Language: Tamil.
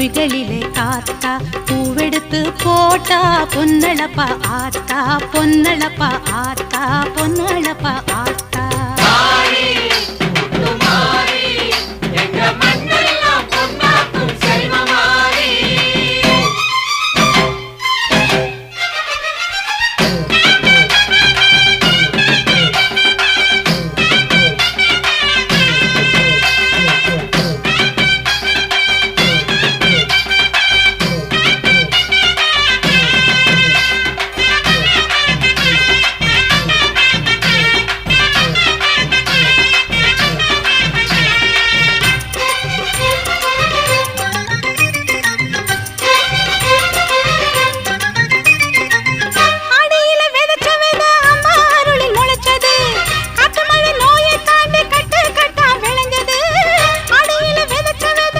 நோய்களிலே காத்தா பூவெடுத்து போட்டா பொன்னளப்பா ஆத்தா பொன்னளப்பா ஆத்தா பொன்னளப்பா